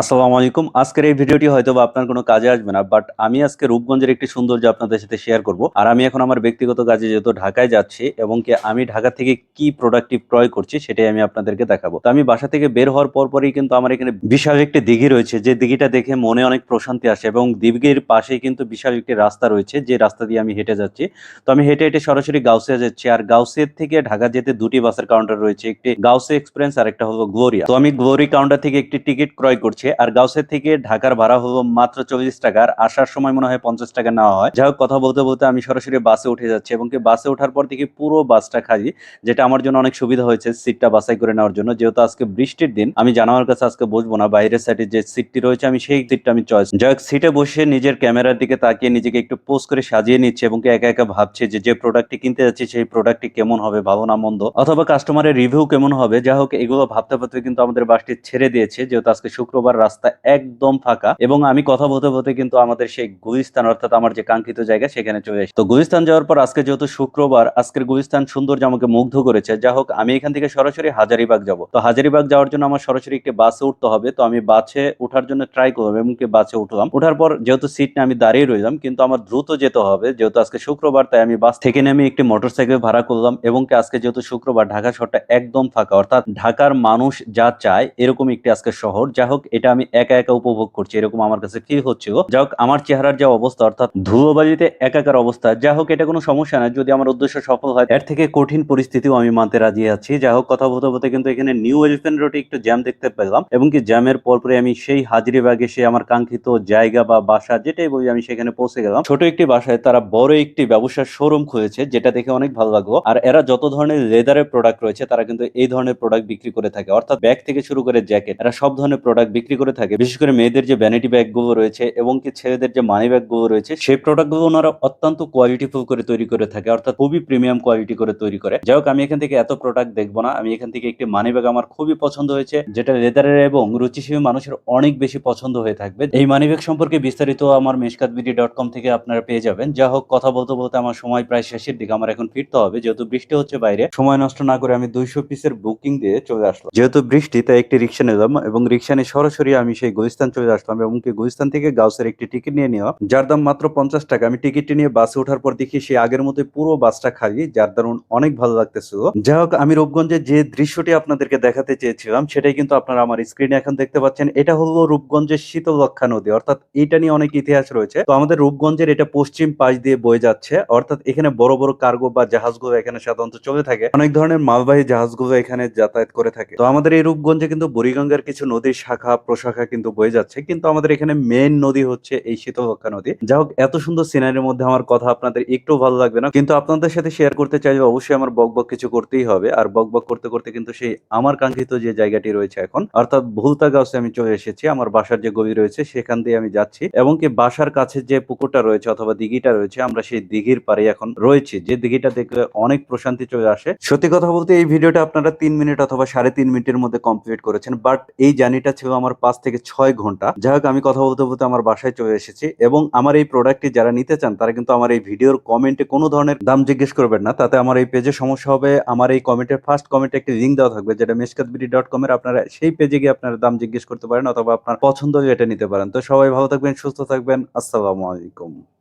আসসালামু আলাইকুম। আজকের এই ভিডিওটি হয়তো বা আপনার কোনো কাজে আসবে না বাট আমি আজকে রূপগঞ্জের একটি সৌন্দর্য আপনাদের সাথে শেয়ার করব। আর আমি এখন আমার ব্যক্তিগত কাজে যেহেতু ঢাকায় যাচ্ছি, এবং কি আমি ঢাকা থেকে কি প্রোডাক্টিভ ক্রয় করছি সেটাই আমি আপনাদেরকে দেখাবো। তো আমি বাসা থেকে বের হওয়ার পর পরই কিন্তু আমার এখানে বিশাল একটি দিঘি রয়েছে, যে দিঘিটা দেখে মনে অনেক প্রশান্তি আসে, এবং দিঘির পাশেই কিন্তু বিশাল একটি রাস্তা রয়েছে, যে রাস্তা দিয়ে আমি হেঁটে যাচ্ছি। তো আমি হেঁটে হেঁটে সরাসরি গাউসিয়া যাচ্ছি, আর গাউসিয়া থেকে ঢাকা যেতে দুটি বাসের কাউন্টার রয়েছে, একটি গাউসে এক্সপ্রেস আর একটা হলো গ্লোরিয়া। তো আমি গ্লোরি কাউন্টার থেকে একটি টিকিট ক্রয় করছি আর গাউসে থেকে ঢাকার ভাড়া হলো মাত্র চল্লিশ টাকা আর আসার সময় মনে হয় পঞ্চাশ টাকা নেওয়া হয়। যাই হোক, কথা বলতে বলতে আমি সরাসরি বাসে উঠে যাচ্ছি এবং কি বাসে ওঠার পর থেকে পুরো বাসটা খালি, যেটা আমার জন্য অনেক সুবিধা হয়েছে সিটটা বাছাই করে নেওয়ার জন্য। যেহেতু আজকে বৃষ্টির দিন, আমি জানাবার কাছে আজকে বসবো না। বাইরের সাইডে যে সিটটি রয়েছে, আমি সেই সিটটা আমি চয়েস যাই হোক সিটে বসে নিজের ক্যামেরার দিকে তাকিয়ে নিজেকে একটু পোস্ট করে সাজিয়ে নিচ্ছে এবং একা একা ভাবছে যে যে প্রোডাক্টটি কিনতে যাচ্ছি, সেই প্রোডাক্টটি কেমন হবে, ভালো না মন্দ। অথবা কাস্টমারের রিভিউ কেমন হবে? যাই হোক, এগুলো ভাবতে ভাবতে কিন্তু আমাদের বাসটি ছেড়ে দিয়েছে। যেহেতু আজকে শুক্রবার রাস্তা একদম ফাঁকা এবং আমি কথা বলতে বলতে কিন্তু আমাদের সেই গুলিস্তান, অর্থাৎ আমার যে কাঙ্ক্ষিত জায়গা সেখানে চলে এসেছি তো গুলিস্তান যাওয়ার পর আজকে যেহেতু শুক্রবার, আজকের গুলিস্তান সৌন্দর্য আমাকে মুগ্ধ করেছে। যা হোক, আমি এখান থেকে সরাসরি হাজারিবাগ যাব। তো হাজারিবাগ যাওয়ার জন্য আমার সরাসরি একটি বাসে উঠতে হবে। তো আমি বাসে ওঠার জন্য ট্রাই করলাম এবং বাসে উঠলাম। ওঠার পর যেহেতু সিট নিয়ে আমি দাঁড়িয়ে রইলাম, কিন্তু আমার দ্রুত যেতে হবে। যেহেতু আজকে শুক্রবার, তাই আমি বাস থেকে নেমে একটি মোটরসাইকেল ভাড়া করলাম এবং আজকে যেহেতু শুক্রবার, ঢাকা শহরটা একদম ফাঁকা। অর্থাৎ ঢাকার মানুষ যা চায়, এরকম একটি আজকে শহর। যা হোক এটা আমি একা একা উপভোগ করছি, এরকম আমার কাছে ফিল হচ্ছিল যা হোক, আমার চেহারার যা অবস্থা, অর্থাৎ ধুলোবালিতে একাকার অবস্থা, যা হোক এটা কোনো সমস্যা না, যদি আমার উদ্দেশ্য সফল হয়, এর থেকে কঠিন পরিস্থিতিও আমি মানতে রাজি আছি। যা হোক, কথা বলতে বলতে কিন্তু এখানে নিউ এলিফেন্ট রোডে একটু জ্যাম দেখতে পেলাম, এবং কি জ্যামের পরপরে আমি সেই হাজিরিবাগে সে আমার কাঙ্ক্ষিত জায়গা বা বাসা, যেটাই বলি আমি সেখানে পৌঁছে গেলাম। ছোট একটি বাসায় তারা বড় একটি ব্যবসার শোরুম খুলেছে, যেটা দেখে অনেক ভালো লাগল। আর এরা যত ধরনের লেদারের প্রোডাক্ট রয়েছে, তারা কিন্তু এই ধরনের প্রোডাক্ট বিক্রি করে থাকে। অর্থাৎ ব্যাগ থেকে শুরু করে জ্যাকেট এরা সব ধরনের প্রোডাক্ট বিক্রি করে থাকে। বিশেষ করে মেয়েদের যে ভ্যানিটি ব্যাগগুলো রয়েছে এবং কি ছেলেদের যে মানি ব্যাগগুলো রয়েছে, সেই প্রোডাক্টগুলো ওনারা অত্যন্ত কোয়ালিটি কোয়ালিটিফুল করে তৈরি করে থাকে, অর্থাৎ খুবই প্রিমিয়াম কোয়ালিটি করে তৈরি করে। যাই হোক, আমি এখান থেকে এত প্রোডাক্ট দেখব না। আমি এখান থেকে একটি মানি ব্যাগ আমার খুবই পছন্দ হয়েছে, যেটা লেদারের এবং রুচিশীল মানুষের অনেক বেশি পছন্দ হয়ে থাকবে। এই মানি ব্যাগ সম্পর্কে বিস্তারিত আমার মেশকাতবিডি ডট কম থেকে আপনারা পেয়ে যাবেন। যা হোক, কথা বলতে বলতে আমার সময় প্রায় শেষের দিকে, আমার এখন ফিরতে হবে। যেহেতু বৃষ্টি হচ্ছে বাইরে, সময় নষ্ট না করে আমি দুইশো পিসের বুকিং দিয়ে চলে আসলাম। যেহেতু বৃষ্টি, তাই একটি রিক্সা নিলাম এবং রিক্সা নিয়ে সরাসরি আমি সেই গুলিস্তান চলে আসলাম এবং কি গুলিস্তান থেকে গাউসের একটি টিকিট নিয়ে নেওয়া, যার দাম মাত্র পঞ্চাশ টাকা। আমি টিকিটটি নিয়ে বাসে ওঠার পর দেখি সেই আগের মতো পুরো বাসটা খালি, যার দারুণ অনেক ভালো লাগতেছিল। যাই হোক, আমি রূপগঞ্জের যে দৃশ্যটি আপনাদেরকে দেখাতে চেয়েছিলাম, সেটাই কিন্তু আপনারা আমার স্ক্রিনে এখন দেখতে পাচ্ছেন। এটা হলো রূপগঞ্জের শীতলক্ষা নদী, অর্থাৎ এটা নিয়ে অনেক ইতিহাস রয়েছে। তো আমাদের রূপগঞ্জের এটা পশ্চিম পাশ দিয়ে বয়ে যাচ্ছে, অর্থাৎ এখানে বড় বড় কার্গো বা জাহাজগুলো এখানে সাধারণত চলে থাকে। অনেক ধরনের মালবাহী জাহাজগুলো এখানে যাতায়াত করে থাকে। তো আমাদের এই রূপগঞ্জে কিন্তু বুড়িগঙ্গার কিছু নদীর শাখা প্রশাখা কিন্তু বয়ে যাচ্ছে, কিন্তু আমাদের এখানে মেন নদী হচ্ছে এই শীতলক্ষা নদী। যা হোক, এত সুন্দর সিনারির মধ্যে আমার কথা আপনাদের একটু ভালো লাগবে না, কিন্তু আপনাদের সাথে শেয়ার করতে চাইলে অবশ্যই আমার বক কিছু করতেই হবে, আর বক বক করতে করতে কিন্তু সেই আমার কাঙ্ক্ষিত যে জায়গাটি রয়েছে এখন, অর্থাৎ ভুলতা গাছে আমি চলে এসেছি, আমার বাসার যে গভীর রয়েছে সেখান দিয়ে আমি যাচ্ছি, এবং কি বাসার কাছে যে পুকুরটা রয়েছে অথবা দিঘিটা রয়েছে, আমরা সেই দিঘির পারে এখন রয়েছি, যে দিঘিটা দেখলে অনেক প্রশান্তি চলে আসে। সত্যি কথা বলতে এই ভিডিওটা আপনারা তিন মিনিট অথবা সাড়ে তিন মিনিটের মধ্যে কমপ্লিট করেছেন বাট এই জার্নিটা ছিল আমার পাঁচ থেকে ছয় ঘণ্টা। যাই হোক, আমি কথা বলতে বলতে আমার বাসায় চলে এসেছি এবং আমার এই প্রোডাক্টটি যারা নিতে চান, তারা কিন্তু আমার এই ভিডিওর কমেন্টে কোনো ধরনের দাম জিজ্ঞেস করবেন না। তাতে আমার এই পেজে সমস্যা হবে। আমার এই কমেন্টের ফার্স্ট কমেন্টে একটি লিঙ্ক দেওয়া থাকবে, যেটা মেসকাতবিটি ডট কমের আপনারা সেই পেজে গিয়ে আপনারা দাম জিজ্ঞেস করতে পারেন অথবা আপনার পছন্দ এটা নিতে পারেন। তো সবাই ভালো থাকবেন, সুস্থ থাকবেন। আসসালামু আলাইকুম।